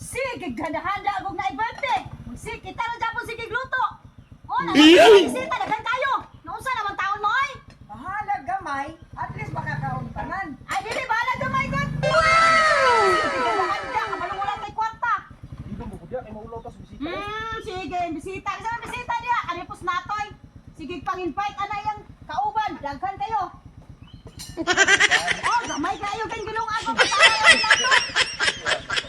Sige, ganda-handa akong naibante. Sige, kita na dyan po sige gluto. O, nakakasita, dagan kayo. Noon naman taon mo, ay? Bahala gamay, at least makakaroon tanan. Ay, dili, bahala gamay ka. Wow! Sige, ganda-handa, kabalong wala tayo kwarta. Dito mo kudya kay maulo tas bisita. Hmm, sige, bisita. Kasi may bisita niya, kanipos natoy. Sige, pang-invite, ana yung kauban. Daghan kayo. Oh, gamay kayo, kan gulong ako.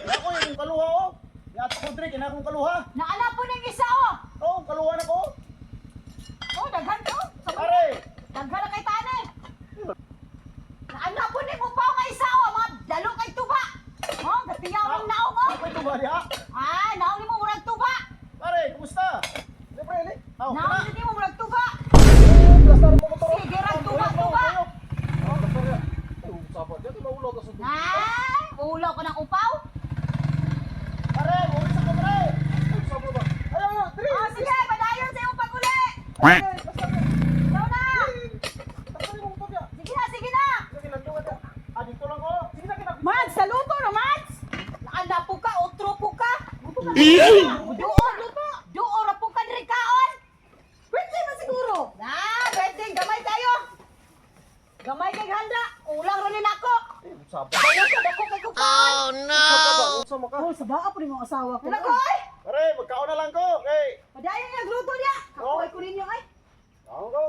Ya ko yung kaluha oh. Ya ko dre kina akong kaluha. Naala po ng isa, oh. Oh, kaluha na ko. Oh, daghan to. Sa Pare. Daghan na kay tanay. Naala po ni mo pa nga isa, oh. Mga dalo kay tuba. Oh, gatiyaw ang naong, oh. Ako ito ba diha? Ay, naong ni mo murag tuba. Pare, kumusta? Siyempre, ni. Aw, Naong ni mo murag tuba. Basta mo motor. Sige, rag tuba, tuba. Oh, basta ya. Oh, sapat ya maulo tas. Ulaw ko ng upaw. Pare, uli sa ko pare. Oh? Ayo, ayo, dre. Oh, sige, padayon sa iyong pag-uli. Basta. Ikaw na. Sige na, sige na. Ah, dito lang ko. Sige na kita. Mads, saluto na, Mads. Naanda po ka, otro po ka. Doon, doon na po ka rikaon. Birthday ba siguro? Na, birthday, gamay tayo. Gamay kay handa. Ulang rin ako. Eh. Ayaw ka, dako kupaon. no. Sa maka. Oh, sa baa po rin ang asawa ko. Nakoy, Pare, magkaon na lang ko. Okay. padayon niya gluto niya. Kakoy ko ninyo ay. Ako ko.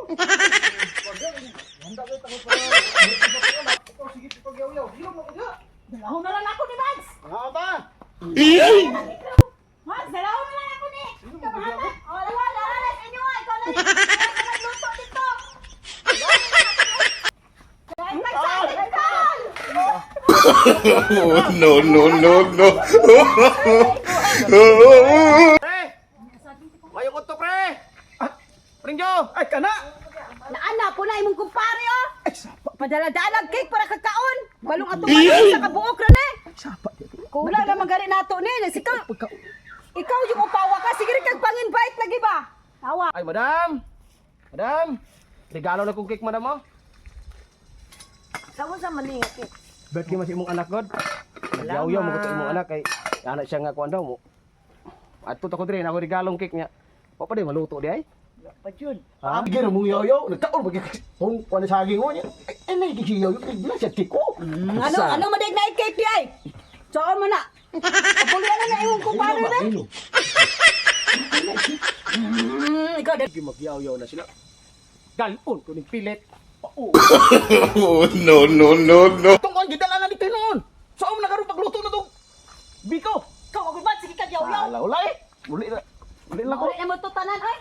Handa ko tango pa. Ito sige ito yaw-yaw. Dilo mo kudya. Dalawon na lang ako ni Mads. Nga ta. Mads, dalawon na lang ako ni. Kamahata. O, dalawa, dalawa na sa inyo ay. Ikaw na rin. Kaya ka nagluto dito. Kain ka sa akin, Carl. No, no, no, no. Pre. Mayo ko to pre. Pringjo. Ay kana. Naana po na imong kumpare oh. Ay sapa. Padala-dalag cake para kakaon. Balong ato man sa kabuok ra ni. Sapa. Kulang na magari nato ni. Sikaw. Ikaw yung upawa ka. Sige rin kag pang-invite lagi ba? Tawa. Ay madam. Madam. Regalo na kong cake madam oh. Saan sa maninga kit? Birthday mas imong anak god. Yaw-yaw mo ko imong anak kay anak siya nga kuan daw mo. Ato ta ko dire na ako regalong cake niya. Pa pa di maluto di ay. Pa yun. Ah, bigyan mo yaw-yaw. Nagkaon bagi kung kuan sa saging mo niya. Ay nay gi yaw-yaw kay bila siya tiko. Ano ano madig na cake di ay? Saan mo na? Kapulian na na imong kumpare na. Ikaw din. Gi magyaw-yaw na sila. Galon ko ning pilit. Oh, no, no, no, no. Itong biko. Ikaw ako ba sige kag yaw-yaw. Ala, wala eh. Muli na. Muli lang ko. Uli na mo to tanan ay.